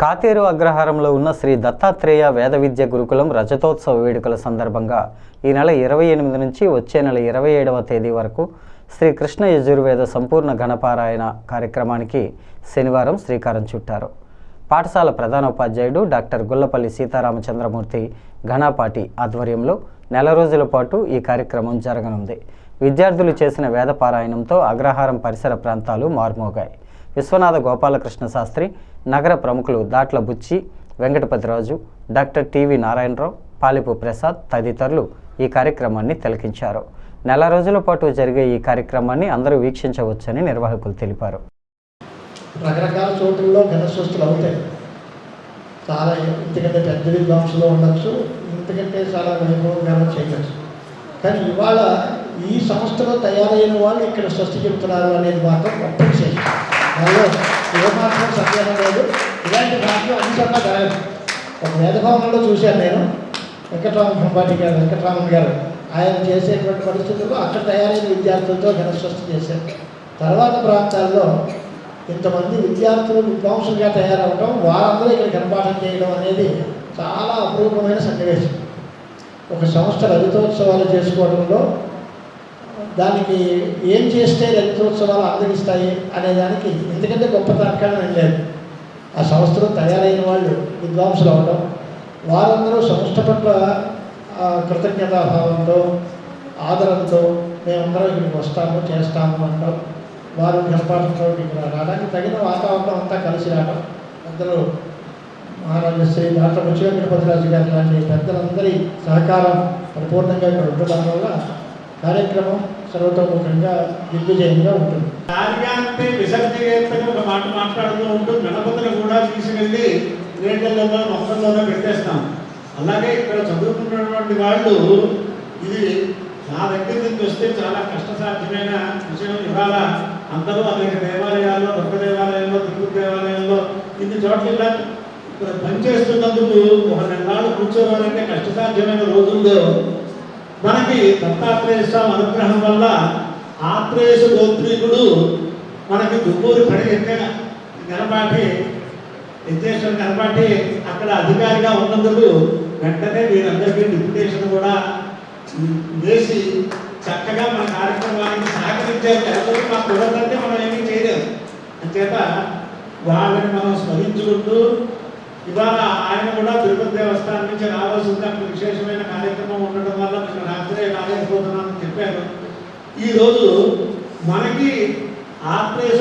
కాతేరు అగ్రహారంలో ఉన్న శ్రీ దత్తాత్రేయ వేద విద్య గురుకులం రజతోత్సవ వేడుకల సందర్భంగా ఈ నెల ఇరవై ఎనిమిది నుంచి వచ్చే నెల ఇరవై ఏడవ తేదీ వరకు శ్రీ కృష్ణ యజుర్వేద సంపూర్ణ గణపారాయణ కార్యక్రమానికి శనివారం శ్రీకారం చుట్టారు. పాఠశాల ప్రధానోపాధ్యాయుడు డాక్టర్ గుల్లపల్లి సీతారామచంద్రమూర్తి ఘనాపాటి ఆధ్వర్యంలో నెల రోజుల పాటు ఈ కార్యక్రమం జరగనుంది. విద్యార్థులు చేసిన వేద పారాయణంతో అగ్రహారం పరిసర ప్రాంతాలు మార్మోగాయి. విశ్వనాథ గోపాలకృష్ణ శాస్త్రి నగర ప్రముఖులు దాట్ల బుచ్చి వెంకటపతిరాజు డాక్టర్ టివి నారాయణరావు పాలిపు ప్రసాద్ తదితరులు ఈ కార్యక్రమాన్ని తిలకించారు. నెల రోజుల పాటు జరిగే ఈ కార్యక్రమాన్ని అందరూ వీక్షించవచ్చని నిర్వాహకులు తెలిపారు. రకరకాల చోట్లలో ఘనసృష్టిలు అవుతాయి. చాలా ఇంతకంటే పెద్ద విద్వాంసులు ఉండొచ్చు ఇంతకంటే చాలా వైభవంగా చేయవచ్చు కానీ ఇవాళ ఈ సంస్థలో తయారైన వాళ్ళు ఇక్కడ స్వస్తి చెబుతున్నారు అనేది మాత్రం గొప్ప విశేషం ఏమాత్రం సందేహం లేదు. ఇలాంటి భాగ్యం అన్నిచోట్ల జరగదు. ఒక వేదభవనంలో చూశాను నేను. వెంకటరామ భంపాటి గారు వెంకటరామన్ గారు ఆయన చేసేటువంటి పరిస్థితుల్లో అక్కడ తయారైన విద్యార్థులతో ఘనస్వస్తి చేశారు. తర్వాత ప్రాంతాల్లో ఇంతమంది విద్యార్థులు విద్వాంసులుగా తయారవడం వారందరూ ఇక్కడ కనపాఠం చేయడం అనేది చాలా అపూర్వమైన సన్నివేశం. ఒక సంస్థ రజతోత్సవాలు చేసుకోవడంలో దానికి ఏం చేస్తే రజతోత్సవాలు అందరిస్తాయి అనే దానికి ఎందుకంటే గొప్ప తర్కాన్ని లేదు. ఆ సంస్థలో తయారైన వాళ్ళు విద్వాంసులు అవడం వారందరూ సంస్థ పట్ల కృతజ్ఞతాభావంతో ఆదరంతో మేమందరం ఇక్కడికి వస్తాము చేస్తాము అంటాం. వారు ఘనపాఠంలో ఇక్కడ రావడానికి తగిన వాతావరణం అంతా కలిసి రావడం అందరూ మహారాజు శ్రీ డాక్టర్ ముచ్చి వెంకటపతిరాజు గారి లాంటి పెద్దలందరి సహకారం పరిపూర్ణంగా ఇక్కడ ఉండడం వల్ల కార్యక్రమం సర్వతోముఖంగా దిగ్విజయంగా ఉంటుంది. కార్యాన్ని విసర్జన ఒక మాట మాట్లాడుతూ ఉంటూ గణపతిని కూడా తీసుకెళ్ళి నీళ్ళల్లో మొక్కల్లోనే పెట్టేస్తాం. అలాగే ఇక్కడ చదువుకున్నటువంటి వాళ్ళు ఇది నా దగ్గర నుంచి వస్తే చాలా కష్టసాధ్యమైన విషయం. ఇవాళ అందరూ అనేక దేవాలయాల్లో దుర్గ దేవాలయంలో తిరుపతి దేవాలయంలో ఇన్ని చోట్ల ఇలా ఇక్కడ పనిచేస్తున్నందుకు ఒక నెలలు కూర్చోవాలంటే కష్టసాధ్యమైన రోజుల్లో మనకి దత్తాత్రేయ స్వామి అనుగ్రహం వల్ల ఆత్రేయసు గోత్రీకుడు మనకి దుబ్బూరు పడి ఎక్కడ గణపాటి యజ్ఞేశ్వరం గణపాటి అక్కడ అధికారిగా ఉన్నందుకు వెంటనే వీరందరికీ డిప్యుటేషన్ కూడా వేసి చక్కగా మన కార్యక్రమానికి సహకరించారు. ఎవరు మాకు కుదరదంటే మనం ఏమీ చేయలేము. అంచేత వాళ్ళని మనం స్మరించుకుంటూ ఇవాళ ఆయన కూడా తిరుపతి దేవస్థానం నుంచి రావాలి ఈ రోజు మనకి ఆత్మీయ